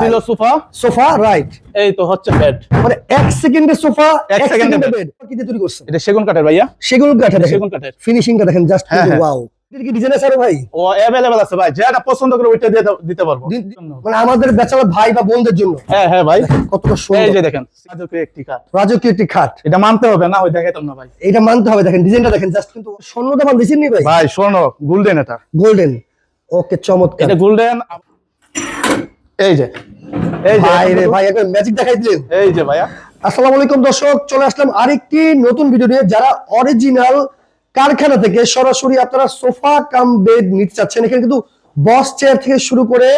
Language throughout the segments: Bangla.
ছিল সোফা? সোফা রাইট এই তো হচ্ছে বেড মানে এক সেকেন্ডে সোফা এক সেকেন্ডে বেড কি দিয়ে তৈরি করছেন? এটা সেগুন কাঠের ভাইয়া। সেগুন কাঠে দেখেন সেগুন কাঠের। ফিনিশিংটা দেখেন জাস্ট হ্যাঁ, হ্যাঁ। ওয়াও কি ডিজাইন আছে ভাই? ও অ্যাভেলেবেল আছে ভাই। যেটা পছন্দ করে ওইটা দিয়ে দিতে পারব। মানে আমাদের ভাই বা বোনদের জন্য। হ্যাঁ হ্যাঁ ভাই। কতটা এই যে দেখেন রাজকীয় একটি কাঠ। রাজকীয় একটি খাট এটা মানতে হবে না ওই দেখাইতাম না ভাই। এটা মানতে হবে দেখেন ডিজাইনটা দেখেন জাস্ট কিন্তু স্বর্ণটা ভাই। ভাই শোনো গোল্ডেন এটা। গোল্ডেন ওকে চমৎকার। এটা গোল্ডেন এই যে। এই যে ভাই রে ভাই একবার ম্যাজিক দেখাই দিলেন। এই যে ভাইয়া। আসসালামু আলাইকুম দর্শক চলে আসলাম আরেকটি নতুন ভিডিও নিয়ে। যারা অরিজিনাল কারখানা থেকে সরাসরি আপনারা সোফা কাম বেড নিতে চাচ্ছেন এখানে কিন্তু বস চেয়ার থেকে শুরু করে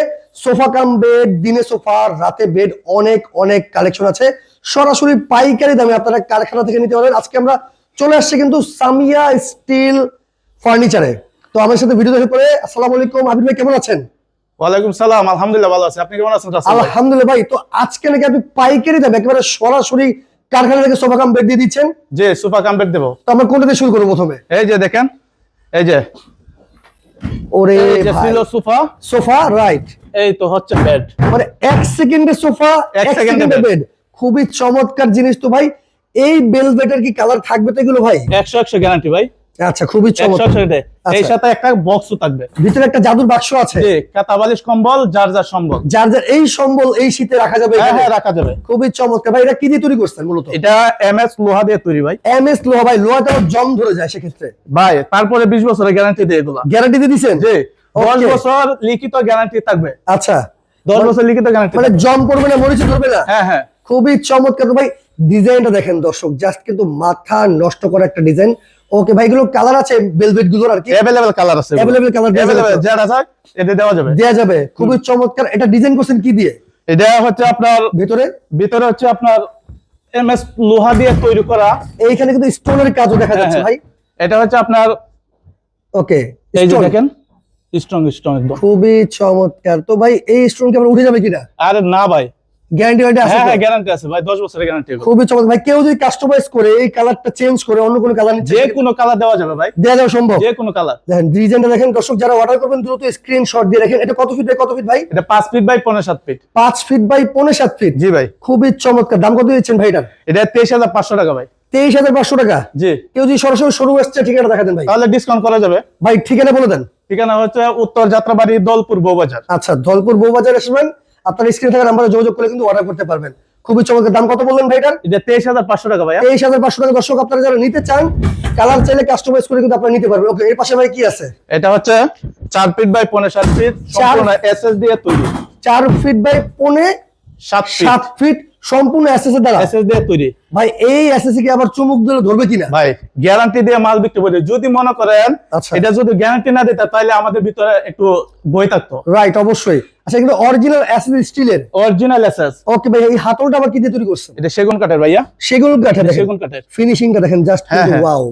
সোফা কাম বেড দিনে সোফা রাতে বেড অনেক অনেক কালেকশন আছে। সরাসরি পাইকারি দামে আপনারা কারখানা থেকে নিতে পারবেন। আজকে আমরা চলে আসছি কিন্তু সামিয়া স্টিল ফার্নিচারে। তো আমার সাথে ভিডিও দেখে পরে আসসালামু আলাইকুম আবির ভাই কেমন আছেন? ওয়ালাইকুম সালাম আলহামদুলিল্লাহ ভালো আছি। আপনি কেমন আছেন? আলহামদুলিল্লাহ ভাই তো আজকে নাকি আপনি পাইকারি দামে একেবারে সরাসরি কারখানা থেকে সোফা কাম বেড দিয়ে দিচ্ছেন? যে সোফা কাম্পেট দেবো। তো আমরা কোনটা দিয়ে শুরু করব প্রথমে? এই যে দেখেন এই যে। ওরে ছিল সোফা। সোফা রাইট এই তো হচ্ছে বেড মানে এক সেকেন্ডে সোফা এক সেকেন্ডে সেকেন্ডে বেড খুবই চমৎকার জিনিস তো ভাই। এই বেলভেটের কি কালার থাকবে তো এগুলো ভাই? একশো একশো গ্যারান্টি ভাই। আচ্ছা খুবই চমৎকার। এই আচ্ছা। সাথে একটা বক্সও থাকবে। ভিতরে একটা জাদুর বাক্স আছে। কাতাবালিশ কম্বল যার যার সম্বল। যার যার এই সম্বল এই শীতে রাখা যাবে হ্যাঁ হ্যাঁ রাখা যাবে। খুবই চমৎকার। ভাই এটা কি দিয়ে তৈরি করছেন মূলত এটা লোহা দিয়ে তৈরি ভাই। লোহা ভাই লোহাটা জং ধরে যায় সেক্ষেত্রে। ভাই তারপরে বিশ বছরের গ্যারান্টি দিয়ে এগুলা। গ্যারান্টি দিয়ে দিচ্ছেন যে দশ বছর লিখিত গ্যারান্টি থাকবে। আচ্ছা। দশ বছর লিখিত গ্যারান্টি মানে জং করবে না মরিচে ধরবে না? হ্যাঁ হ্যাঁ। খুবই চমৎকার। ভাই ডিজাইনটা দেখেন দর্শক জাস্ট কিন্তু মাথা নষ্ট করা একটা ডিজাইন। ওকে ভাই এগুলো কালার আছে ভেলভেটগুলোর আর কি? অ্যাভেলেবেল কালার আছে অ্যাভেলেবল কালার অ্যাভেলেবেল যেটা চাই এটা দেওয়া যাবে। দেওয়া যাবে। খুবই চমৎকার। এটা ডিজাইন করছেন কি দিয়ে? এটা হচ্ছে আপনার ভেতরে? ভিতরে হচ্ছে আপনার এমএস লোহা দিয়ে তৈরি করা। এইখানে কিন্তু স্টোনের কাজও দেখা হ্যাঁ, যাচ্ছে হ্যাঁ। ভাই। এটা হচ্ছে আপনার ওকে এই যে দেখেন স্ট্রং স্ট্রং একদম। খুবই চমৎকার। তো ভাই এই স্টোন কি আবার উঠে যাবে কিনা? আরে না ভাই। গ্যারান্টি ওয়ারেন্টি আছে হ্যাঁ গ্যারান্টি আছে ভাই দশ বছরের গ্যারান্টি খুবই চমৎকার। ভাই কেউ যদি কাস্টমাইজ করে এই কালারটা চেঞ্জ করে অন্য কোনো কালার যে কোনো কালার দেওয়া যাবে ভাই। দেওয়া যাবে সম্ভব। যে কোনো কালার দেখেন ডিজাইনটা দেখেন দর্শক যারা অর্ডার করবেন দ্রুত স্ক্রিনশট দিয়ে রাখেন এটা কত ফিট বাই কত ফিট ভাই? এটা পাঁচ ফিট বাই পনেরো সাত ফিট পাঁচ ফিট বাই পনেরো সাত ফিট জি ভাই। খুবই চমৎকার। দাম কত দিচ্ছেন ভাই এটা হাজার পাঁচশো টাকা ভাই। তেইশ হাজার পাঁচশো টাকা? জি। কেউ যদি সরাসরি শুরু আসছে ঠিকানা দেখা দেন ভাই। তাহলে ডিসকাউন্ট করা যাবে। ভাই ঠিকানা বলে দেন। ঠিকানা হচ্ছে উত্তর যাত্রাবাড়ি দলপুর বউবাজার আচ্ছা ধলপুর বউবাজার আসবেন। আপনার স্ক্রিনে থাকা নাম্বারে যোগাযোগ করে কিন্তু অর্ডার করতে পারবেন। খুবই চমকের দাম কত বললেন ভাইটার? এটা তেইশ হাজার পাঁচশো টাকা ভাই তেইশ হাজার পাঁচশো টাকা। দর্শক আপনারা যারা নিতে চান কালার চাইলে কাস্টমাইজ করে কিন্তু আপনারা নিতে পারবেন। ওকে এর পাশে ভাই কি আছে? এটা হচ্ছে চার ফিট বাই পনেরো সাত ফিট চার- এস এস দিয়ে তৈরি। চার ফিট বাই পনে সাত সাত ফিট সম্পূর্ণ এসএস এর দ্বারা। এসএস দিয়ে তৈরি। ভাই এই এসএস কি আবার চুমুক দিলে ধরবে কিনা? ভাই গ্যারান্টি দিয়ে মাল বিক্রি করে যদি মনে করেন আচ্ছা। এটা যদি গ্যারান্টি না দিতে তাহলে আমাদের ভিতরে একটু বই থাকতো। রাইট অবশ্যই। আচ্ছা এগুলো অরিজিনাল এসএস স্টিলের? অরিজিনাল এসএস ওকে ভাই এই হাতলটা আবার কি দিয়ে তৈরি করছেন? এটা সেগুন কাঠের ভাইয়া। সেগুন কাঠে এটা দেখেন সেগুন কাঠের। ফিনিশিংটা দেখেন জাস্ট হ্যাঁ, হ্যাঁ। ওয়াও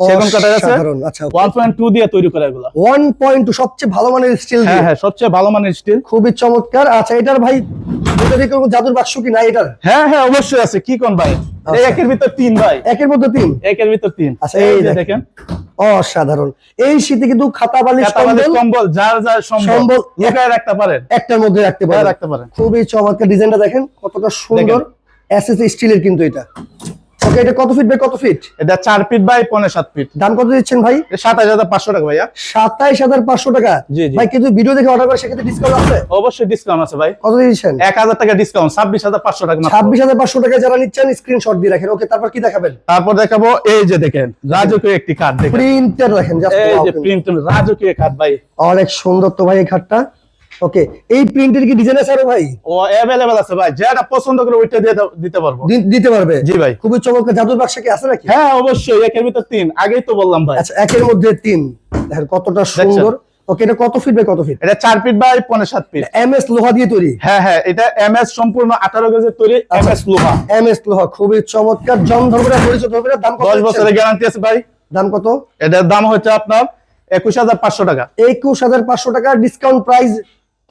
সেগুন কাঠের আছে। আচ্ছা। ওয়ান পয়েন্ট টু দিয়ে তৈরি করা এগুলো। ওয়ান পয়েন্ট টু সবচেয়ে ভালো মানের স্টিল হ্যাঁ হ্যাঁ সবচেয়ে ভালো মানের স্টিল খুবই চমৎকার। আচ্ছা এটার ভাই ভিতরে কোনো জাদুর বাক্স কি নাই এটার? হ্যাঁ হ্যাঁ অবশ্যই আছে। কি কোন ভাই? আচ্ছা। একের ভিতর তিন ভাই। একের মধ্যে তিন? একের ভিতর তিন। আচ্ছা, এই দেখেন। অসাধারণ। এই শীতে কিন্তু খাতা বালিশ কম্বল যার যার সম্ভব। সম্বল। লুকায় রাখতে পারেন। একটার মধ্যে রাখতে পারেন। রাখতে পারেন। খুবই চমৎকার ডিজাইনটা দেখেন কতটা সুন্দর এসএস স্টিলের কিন্তু এটা। ওকে এটা কত ফিট বাই কত ফিট এটা চার ফিট বাই পনেরো সাত ফিট দাম কত দিচ্ছেন ভাই? সাতাশ হাজার পাঁচশো টাকা ভাইয়া। সাতাইশ হাজার পাঁচশো টাকা? জি, জি। ভাই কিন্তু ভিডিও দেখে অর্ডার করে সেক্ষেত্রে ডিসকাউন্ট আছে? অবশ্যই ডিসকাউন্ট আছে ভাই। কত দিচ্ছেন? এক হাজার টাকা ডিসকাউন্ট ছাব্বিশ হাজার পাঁচশো টাকা মাত্র। ছাব্বিশ হাজার পাঁচশো টাকা যারা নিচ্ছেন স্ক্রিনশট দিয়ে রাখেন। ওকে তারপর কি দেখাবেন? তারপর দেখাবো এই যে দেখেন রাজকীয় একটি কাঠ দেখেন। প্রিন্টার দেখেন এই যে রাজকীয় কাঠ ভাই। অনেক সুন্দর তো ভাই এই খাটটা ওকে এই প্রিন্টের কি ডিজাইন আছে আরও ভাই? ও অ্যাভেলেবেল আছে ভাই। যেটা পছন্দ করে ওইটা দিয়ে দিতে পারব। দিতে পারবে? জি ভাই। খুবই চমৎকার। জাদুর বাক্স কি আছে নাকি? হ্যাঁ অবশ্যই। একের ভিতর তিন। আগেই তো বললাম ভাই। আচ্ছা একের মধ্যে তিন। দেখেন কতটা সুন্দর। ওকে এটা কত ফিট বাই কত ফিট এটা চার feet by feet M S লোহা দিয়ে তৈরি? হ্যাঁ হ্যাঁ। এটা এম এস সম্পূর্ণ আঠারো গেজের তৈরি আচ্ছা। এম এস লোহা। এম এস লোহা খুবই চমৎকার। জং ধরবে না পরিচয় দাম কত দশ দিচ্ছেন? বছরের গ্যারান্টি আছে ভাই। দাম কত? এটার দাম হচ্ছে আপনার একুশ হাজার পাঁচশো টাকা। একুশ হাজার পাঁচশো টাকা ডিসকাউন্ট প্রাইস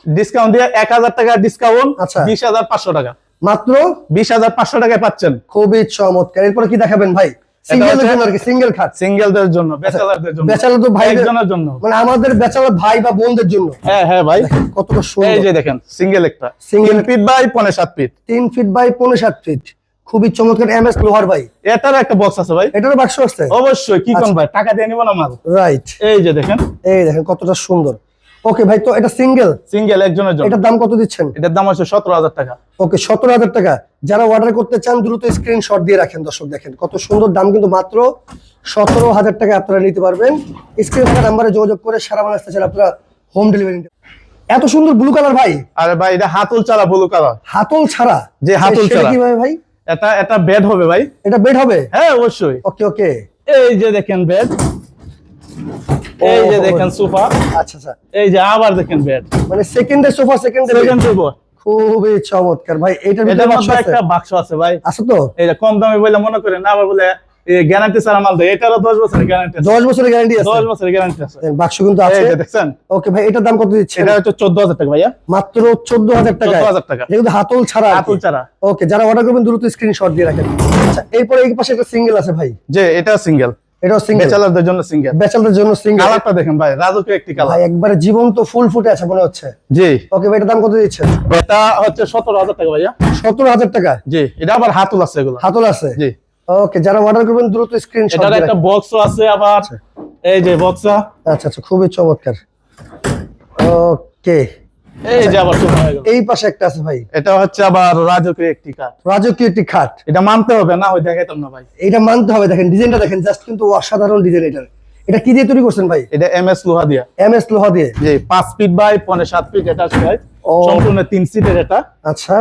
ডিসকাউন্ট দিয়ে এক হাজার টাকা ডিসকাউন্ট আচ্ছা। বিশ হাজার পাঁচশো টাকা। মাত্র? বিশ হাজার পাঁচশো টাকায় পাচ্ছেন। খুবই চমৎকার। এরপরে কি দেখাবেন ভাই? সিঙ্গেলের হচ্ছে- জন্য আর কি সিঙ্গেল খাট। সিঙ্গেলদের জন্য ব্যাচেলারদের জন্য। ব্যাচেলার তো ভাই একজনের জন্য। মানে আমাদের ব্যাচেলার ভাই বা বোনদের জন্য। হ্যাঁ হ্যাঁ ভাই। কতটা এই যে দেখেন সিঙ্গেল একটা। Single feet by feet by খুবই চমৎকার এম এস লোহার ভাই। এটার একটা বক্স আছে ভাই। এটারও বাক্স আছে? অবশ্যই কি কোন ভাই? টাকা দিয়ে নিব না মাল রাইট এই যে দেখেন। এই দেখেন কতটা সুন্দর। ওকে ভাই তো এটা সিঙ্গেল সিঙ্গেল একজনের জন্য। এটার দাম কত দিচ্ছেন? এটার দাম হচ্ছে সতেরো হাজার টাকা। ওকে সতেরো হাজার টাকা। যারা অর্ডার করতে চান দ্রুত স্ক্রিনশট দিয়ে রাখেন দর্শক দেখেন। কত সুন্দর দাম কিন্তু মাত্র সতেরো হাজার টাকা আপনারা নিতে পারবেন। স্ক্রিন থাকা নাম্বারে যোগাযোগ করে সারা বাংলাদেশ থেকে আপনারা হোম ডেলিভারি এত সুন্দর ব্লু কালার ভাই। আরে ভাই এটা হাতল চালা ব্লু কালার হাতল ছাড়া? যে হাতল ছাড়া। কীভাবে ভাই? এটা এটা বেড হবে ভাই। এটা বেড হবে? হ্যাঁ অবশ্যই। ওকে ওকে। এই যে দেখেন বেড এই যে দেখেন সোফা। আচ্ছা আচ্ছা। এই যে আবার দেখেন বেড মানে সেকেন্ডের সোফা সেকেন্ড সোফা খুবই চমৎকার। ভাই এটার ভিতরে বাক্স একটা বাক্স আছে ভাই। আছে তো? কম দামে বলে মনে করেন না আবার বলে গ্যারান্টি মাল দেয়। এটারও দশ বছরের গ্যারান্টি আছে। দশ বছরের গ্যারান্টি আছে। দশ বছরের গ্যারান্টি আছে। বাক্স কিন্তু আছে। এই যে দেখছেন? ওকে ভাই এটার দাম কত দিচ্ছেন? এটা হচ্ছে চোদ্দ হাজার টাকা ভাইয়া। মাত্র চোদ্দ হাজার টাকা 14,000 টাকা। এটা কিন্তু হাতল ছাড়া। হাতুল ছাড়া। ওকে যারা অর্ডার করবেন দ্রুত স্ক্রিনশট দিয়ে রাখেন। আচ্ছা এরপরে এই পাশে একটা সিঙ্গেল আছে ভাই। যে এটা সিঙ্গেল এটাও সিঙ্গেল বেচালারদের জন্য সিঙ্গেল জন্য সিঙ্গেল কালারটা দেখেন ভাই রাজকীয় একটি কালার ভাই একবারে জীবন্ত ফুল ফুটে আছে মনে হচ্ছে। জি। ওকে ভাই এটার দাম কত দিচ্ছেন এটা হচ্ছে সতেরো হাজার টাকা ভাইয়া। সতেরো হাজার টাকা? জি এটা আবার হাতুল আছে এগুলো। হাতল আছে? জি। ওকে যারা অর্ডার করবেন দ্রুত স্ক্রিনশট একটা বক্সও আছে আবার। এই যে আচ্ছা আচ্ছা খুবই চমৎকার। ওকে এই যে আবার সোফা গেল। এই পাশে একটা আছে ভাই। এটা হচ্ছে আবার রাজকীয় একটি কাঠ। রাজকীয় একটি খাট। এটা মানতে হবে না ওই দেখাইতাম না ভাই। এটা মানতে হবে দেখেন ডিজাইনটা দেখেন জাস্ট কিন্তু অসাধারণ ডিজাইন এটার এটা কি দিয়ে তৈরি করছেন ভাই? এটা লোহা দিয়া। লোহা দিয়ে। জি ফিট বাই ফিট এটা সম্পূর্ণ তিন সিটের এটা। আচ্ছা।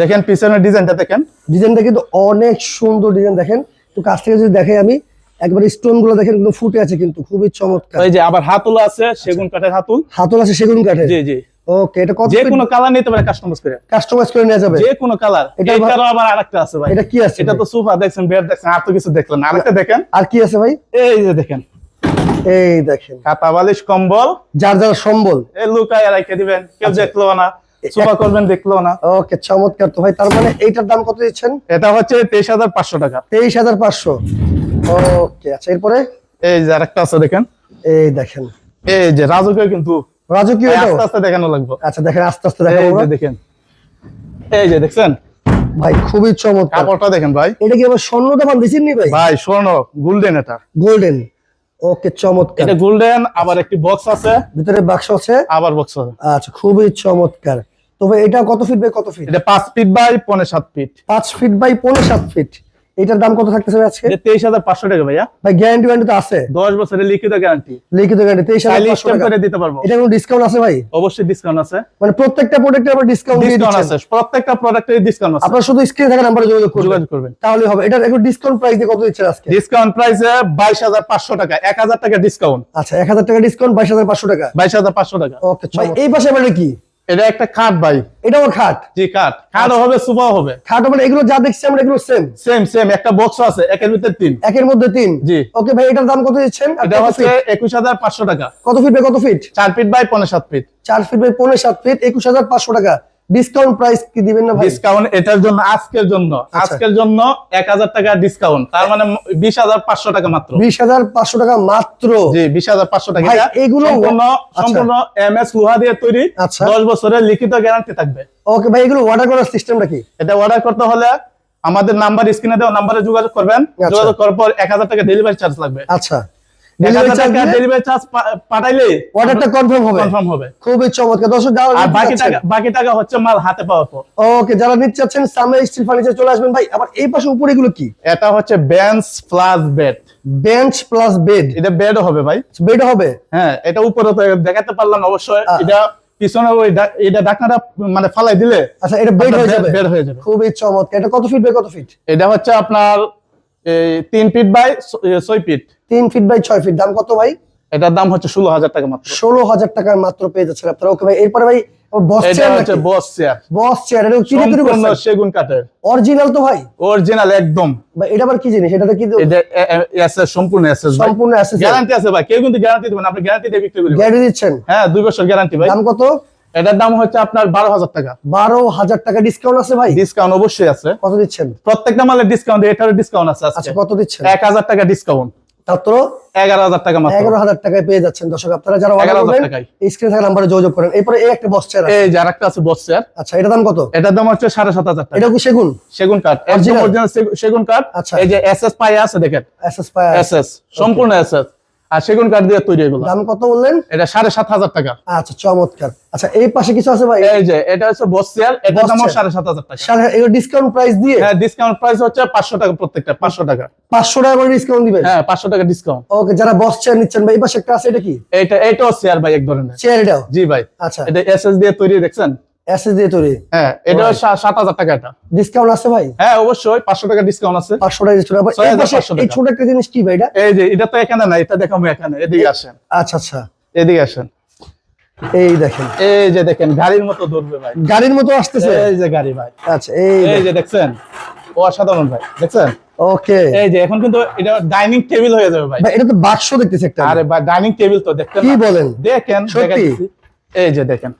দেখেন পিছনের ডিজাইনটা দেখেন। ডিজাইনটা কিন্তু অনেক সুন্দর ডিজাইন দেখেন। তো কাছ থেকে যদি দেখে আমি একবার স্টোনগুলো দেখেন একদম ফুটে আছে কিন্তু খুবই চমৎকার। এই যে আবার হাতুল আছে সেগুন কাঠের হাতুল। হাতল আছে সেগুন কাঠের। জি জি। ওকে এটা কত যে কোনো কালার নিতে পারে কাস্টমাইজ করে। কাস্টমাইজ করে নেওয়া যাবে। যে কোনো কালার এটা আবার- আরেকটা আছে ভাই। এটা কি আছে এটা তো সোফা দেখছেন বেড দেখছেন আর তো কিছু দেখলেন আরেকটা দেখেন। আর কি আছে ভাই? এই যে দেখেন। এই দেখেন। কাতা বালিশ কম্বল। যার যার সম্বল। এই লুকায় রেখে দিবেন। কেউ আচ্ছা। দেখল না। সোফা করবেন দেখল না। ওকে চমৎকার তো ভাই। তার মানে এইটার দাম কত দিচ্ছেন? এটা হচ্ছে তেইশ হাজার পাঁচশো টাকা। তেইশ হাজার পাঁচশো। ওকে আচ্ছা এরপরে? এই যে আরেকটা আছে দেখেন। এই দেখেন। এই যে রাজকীয় কিন্তু রাজকীয় আস্তে আস্তে দেখানো লাগবে। আচ্ছা দেখেন আস্তে আস্তে এই যে দেখেন। এই যে দেখছেন? ভাই খুবই চমৎকার। কাপড়টা দেখেন ভাই। এটা কি আবার স্বর্ণটা বান দিচ্ছেন নি ভাই? ভাই স্বর্ণ গোল্ডেন এটা। গোল্ডেন। ওকে চমৎকার। এটা গোল্ডেন আবার একটি বক্স আছে। ভিতরে বাক্স আছে? আবার বক্স আছে। আচ্ছা খুবই চমৎকার। তো ভাই এটা কত ফিট বাই কত ফিট? এটা পাঁচ ফিট বাই পনেরো সাত ফিট। পাঁচ ফিট বাই পনেরো সাত ফিট। এটার দাম কত থাকতেছে ভাই আজকে? এটা তেইশ হাজার পাঁচশো টাকা ভাইয়া। ভাই গ্যারান্টি ওয়ারেন্টি তো আছে। দশ বছরের লিখিত গ্যারান্টি লিখিত গ্যারান্টি তেইশ হাজার চাইলে পাঁচশো স্টেম টাকা। করে দিতে পারব। এটা কোনো ডিসকাউন্ট আছে ভাই? অবশ্যই ডিসকাউন্ট আছে। মানে প্রত্যেকটা প্রোডাক্টে আবার ডিসকাউন্ট দিয়ে ডিসকাউন্ট দিচ্ছেন। আছে। প্রত্যেকটা প্রোডাক্টের ডিসকাউন্ট আছে। আপনারা শুধু স্ক্রিনে থাকা নাম্বারে যোগাযোগ করবেন। যোগাযোগ করবেন। তাহলে হবে। এটার একটু ডিসকাউন্ট প্রাইস দিয়ে কত দিচ্ছেন আজকে? ডিসকাউন্ট প্রাইসে বাইশ হাজার পাঁচশো টাকা। এক হাজার টাকা ডিসকাউন্ট আচ্ছা এক হাজার টাকা ডিসকাউন্ট বাইশ হাজার পাঁচশো টাকা। বাইশ হাজার পাঁচশো টাকা। ওকে ভাই এই পাশে আবার কি? এটা একটা খাট ভাই। এটাও খাট? জি খাট। খাটও আচ্ছা। হবে সুপাও হবে। খাট মানে এগুলো যা দেখছি আমরা এগুলো সেম সেম সেম একটা বক্স আছে একের ভিতরে তিন। একের মধ্যে তিন? জি। ওকে ভাই এটার দাম কত দিচ্ছেন? এটা হচ্ছে feet? একুশ হাজার পাঁচশো টাকা। কত ফিট বাই কত ফিট চার ফিট বাই পনেরো সাত ফিট চার ফিট বাই পনেরো সাত ফিট একুশ হাজার পাঁচশো টাকা। ডিসকাউন্ট প্রাইস কি দিবেন না ভাই? ডিসকাউন্ট এটার জন্য আজকের জন্য। আচ্ছা। আজকের জন্য এক হাজার টাকা ডিসকাউন্ট তার মানে বিশ হাজার পাঁচশো টাকা মাত্র। বিশ হাজার পাঁচশো টাকা মাত্র। জি বিশ হাজার পাঁচশো টাকা। ভাই, এগুলো- সম্পূর্ণ আচ্ছা। সম্পূর্ণ এম এস লোহা দিয়ে তৈরি আচ্ছা। দশ বছরের লিখিত গ্যারান্টি থাকবে। ওকে ভাই এগুলো অর্ডার করার সিস্টেমটা কি? এটা অর্ডার করতে হলে আমাদের নাম্বার স্ক্রিনে দেওয়া নাম্বারে যোগাযোগ করবেন। আচ্ছা। যোগাযোগ করার পর এক হাজার টাকা ডেলিভারি চার্জ লাগবে। আচ্ছা। ডেলিভারি চার্জ টাকা ডেলিভারি চার্জ পাঠাইলে অর্ডারটা কনফার্ম হবে। কনফার্ম হবে। খুবই চমৎকার। দর্শক আর বাকি টাকা বাকি টাকা হচ্ছে মাল হাতে পাওয়ার পর। ওকে যারা নিতে চাচ্ছেন সামনে স্টিল ফার্নিচার চলে আসবেন। ভাই আবার এই পাশে উপরে এগুলো কি? এটা হচ্ছে bench plus bed bench plus bed এটা বেডও হবে ভাই। বেড হবে? হ্যাঁ এটা উপরে দেখাতে পারলাম অবশ্যই। এটা পিছনে ওই এটা ডাকনাটা মানে ফালাই দিলে আচ্ছা এটা বেড হয়ে যাবে? বেড হয়ে যাবে। খুবই চমৎকার। এটা কত ফিট বাই কত ফিট এটা হচ্ছে আপনার তিন ফিট বাই ছয় ফিট তিন ফিট বাই ছয় ফিট দাম কত ভাই? এটার দাম হচ্ছে ষোলো হাজার টাকা মাত্র। ষোলো হাজার টাকার মাত্র পেয়ে যাচ্ছেন আপনারা। ওকে ভাই এরপরে ভাই বস চেয়ার হচ্ছে বস চেয়ার বস চেয়ার এটা কি তৈরি করছেন? সেগুন কাঠের। অরিজিনাল তো ভাই? অরিজিনাল একদম। ভাই এটা আবার কি জিনিস? এটাতে কি এটা এসএস সম্পূর্ণ এসএস সম্পূর্ণ গ্যারান্টি আছে ভাই। কেউ কিন্তু গ্যারান্টি দিবেন আপনি গ্যারান্টি দিয়ে বিক্রি করবেন। গ্যারান্টি দিচ্ছেন? হ্যাঁ দুই বছর গ্যারান্টি ভাই। দাম কত? এটার দাম হচ্ছে আপনার বারো হাজার টাকা। বারো হাজার টাকা ডিসকাউন্ট আছে ভাই? ডিসকাউন্ট অবশ্যই আছে। কত দিচ্ছেন? প্রত্যেকটা মালের ডিসকাউন্ট এটারও ডিসকাউন্ট আছে আচ্ছা কত দিচ্ছেন? এক হাজার টাকা ডিসকাউন্ট মাত্র এগারো হাজার টাকা এগারো হাজার টাকায় পেয়ে যাচ্ছেন দর্শক আপনারা যারা অর্ডার 11,000 টাকায়। স্ক্রিনে থাকা নাম্বারে যোগাযোগ করেন। এরপরে এই একটা বস চেয়ার এই আছে বস চেয়ার আচ্ছা এটা দাম কত? এটার দাম হচ্ছে সাড়ে সাত হাজার টাকা। এটা কি সেগুন? সেগুন কাঠ। একদম অরিজিনাল সেগুন কাঠ। আচ্ছা। এই যে এস এস পাই আছে দেখেন। পায় এস এস সম্পূর্ণ এস এস আর সেগুন কাঠ দিয়ে তৈরি এগুলো দাম কত বললেন? এটা সাড়ে সাত হাজার টাকা। আচ্ছা চমৎকার। আচ্ছা এই পাশে কিছু আছে ভাই? এই যে এটা হচ্ছে বস চেয়ার এটার দাম সাড়ে সাত হাজার টাকা। ডিসকাউন্ট প্রাইস দিয়ে? হ্যাঁ ডিসকাউন্ট প্রাইস হচ্ছে পাঁচশো টাকা প্রত্যেকটা পাঁচশো টাকা। পাঁচশো টাকা করে ডিসকাউন্ট দিবেন? হ্যাঁ পাঁচশো টাকা ডিসকাউন্ট ওকে যারা বস চেয়ার নিচ্ছেন ভাই এই পাশে একটা আছে এটা কি? এইটা এইটাও চেয়ার ভাই এক ধরনের। চেয়ার এটাও? জি ভাই। আচ্ছা। এটা এস এস দিয়ে তৈরি দেখছেন? এসএস দিয়ে তৈরি। হ্যাঁ এটা টাকা ডিসকাউন্ট আছে ভাই? হ্যাঁ অবশ্যই পাঁচশো টাকা ডিসকাউন্ট আছে। পাঁচশো টাকা ডিসকাউন্ট আবার এই। ছোট একটা জিনিস কি ভাই এটা? এই যে এটা তো এখানে না এটা দেখাবো এখানে এদিকে আসেন। আচ্ছা আচ্ছা। এদিকে আসেন। এই দেখেন। এই যে দেখেন গাড়ির মতো ধরবে ভাই। গাড়ির মতো আসতেছে? এই যে গাড়ি ভাই। আচ্ছা এই এই যে দেখছেন? ও অসাধারণ ভাই দেখছেন? ওকে। এই যে এখন কিন্তু এটা ডাইনিং টেবিল হয়ে যাবে ভাই। এটা তো বাক্স দেখতেছি একটা। আরে ভাই ডাইনিং টেবিল তো দেখতেন কি? বলেন? দেখেন এই যে দেখেন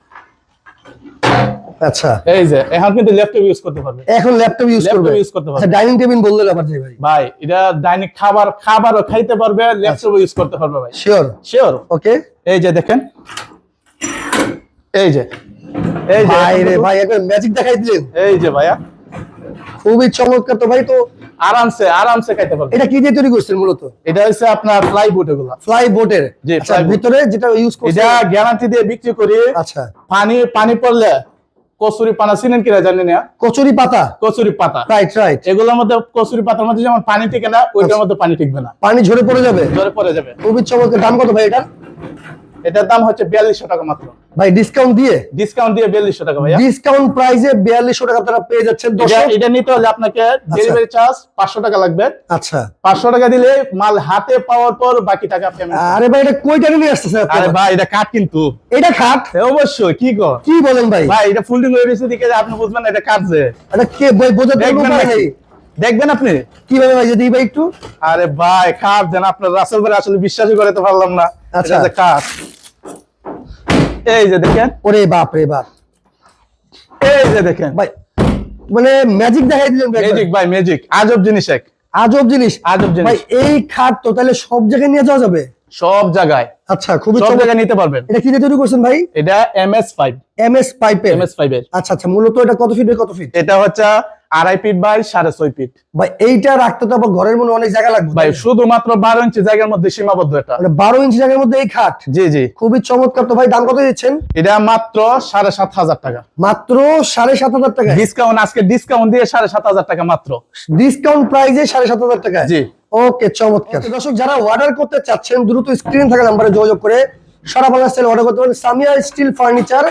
আচ্ছা। এই যে এখন কিন্তু ল্যাপটপ ইউজ করতে পারবে। এখন ল্যাপটপ ইউজ করবে। ইউজ করতে পারবে। ডাইনিং টেবিল বললেন আবার যে ভাই। ভাই এটা ডাইনিং খাবার খাবারও খাইতে পারবে ল্যাপটপ ইউজ করতে পারবে ভাই। শিওর শিওর ওকে এই যে দেখেন। এই যে। এই যে ভাই রে ভাই ম্যাজিক দেখাই দিলেন। এই যে ভাইয়া। খুবই চমৎকার তো ভাই তো। আরামসে আরামসে খাইতে পারবে। এটা কি দিয়ে তৈরি করছেন মূলত? এটা হচ্ছে আপনার প্লাইউড এগুলা। ফ্লাই বোটের আচ্ছা ভিতরে যেটা ইউজ করছেন এটা গ্যারান্টি দিয়ে বিক্রি করি। আচ্ছা। পানি পানি পড়লে কচুরি পানা চিনেন কিনা জানি না? কচুরি পাতা? কচুরি পাতা। রাইট রাইট এগুলোর মধ্যে কচুরি পাতার মধ্যে যেমন পানি টিকে না আচ্ছা। ওইটার মধ্যে পানি টিকবে না। পানি ঝরে পড়ে যাবে? ঝরে পড়ে যাবে। খুবই চমৎকার দাম কত ভাই এটা এটার দাম হচ্ছে বিয়াল্লিশশো টাকা মাত্র। ভাই ডিসকাউন্ট দিয়ে? ডিসকাউন্ট দিয়ে বিয়াল্লিশশো টাকা ভাইয়া। ডিসকাউন্ট প্রাইসে বিয়াল্লিশশো টাকা আপনারা পেয়ে যাচ্ছেন এটা নিতে হলে আপনাকে ডেলিভারি চার্জ পাঁচশো টাকা লাগবে। আচ্ছা। পাঁচশো টাকা দিলে মাল হাতে পাওয়ার পর বাকি টাকা পেমেন্ট আরে ভাই এটা কই টাকা নিয়ে আসতেছে আরে ভাই এটা কাঠ কিন্তু। এটা এ অবশ্যই কি কর? কি বলেন ভাই? ভাই এটা ফুলডিং হয়ে গেছে দিকে আপনি বুঝবেন না এটা কাটছে এটা কে বই বোঝাতে দেখবেন? ভাই দেখবেন আপনি? কীভাবে ভাই যদি ভাই একটু? আরে ভাই কাঠ দেন আপনার রাসেল ভাই আসলে বিশ্বাসই করতে পারলাম না। আচ্ছা। যে কাঠ এই যে দেখেন। ওরে বাপ রে বাপ। এই যে দেখেন। ভাই মানে ম্যাজিক দেখাই দিলেন ম্যাজিক ভাই ম্যাজিক আজব জিনিস এক। আজব জিনিস। আজব জিনিস। ভাই এই খাট তো তাহলে সব জায়গায় নিয়ে যাওয়া যাবে? সব জায়গায়। আচ্ছা খুবই সব জায়গায় নিতে পারবেন। এটা কি দিয়ে তৈরি করছেন ভাই? এটা M S five M S পাইপের এম এর। আচ্ছা আচ্ছা মূলত এটা কত ফিট কত ফিট এটা হচ্ছে আড়াই ফিট বাই সাড়ে ছয় ফিট। ভাই এইটা রাখতে তো ঘরের মনে অনেক জায়গা লাগবে ভাই শুধুমাত্র বারো ইঞ্চি জায়গার মধ্যে সীমাবদ্ধ এটা। মানে বারো ইঞ্চি জায়গার মধ্যে এই খাট? জি জি। খুবই চমৎকার। তো ভাই দাম কত দিচ্ছেন? এটা মাত্র সাড়ে সাত হাজার টাকা। মাত্র সাড়ে সাত হাজার টাকা ডিসকাউন্ট আজকে ডিসকাউন্ট দিয়ে সাড়ে সাত হাজার টাকা মাত্র। ডিসকাউন্ট প্রাইজে সাড়ে সাত হাজার টাকা জি। ওকে চমৎকার। দর্শক যারা অর্ডার করতে চাচ্ছেন দ্রুত স্ক্রিন থাকা নাম্বারে যোগাযোগ করে সারা বাংলাদেশ অর্ডার করতে পারেন। সামিয়া স্টিল ফার্নিচার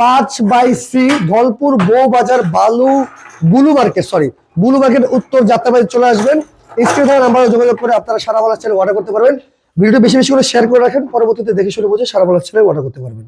পাঁচ by C Dhalpur Bou Bazar Balu Bulu market sorry Bulu market উত্তর যাত্রাবাড়ি চলে আসবেন। স্ক্রিনে থাকা নাম্বারে যোগাযোগ করে আপনারা সারা বাংলাদেশ অর্ডার করতে পারবেন। ভিডিও বেশি বেশি করে শেয়ার করে রাখেন। পরবর্তীতে দেখে শুনে বুঝে সারা বাংলাদেশ অর্ডার করতে পারবেন।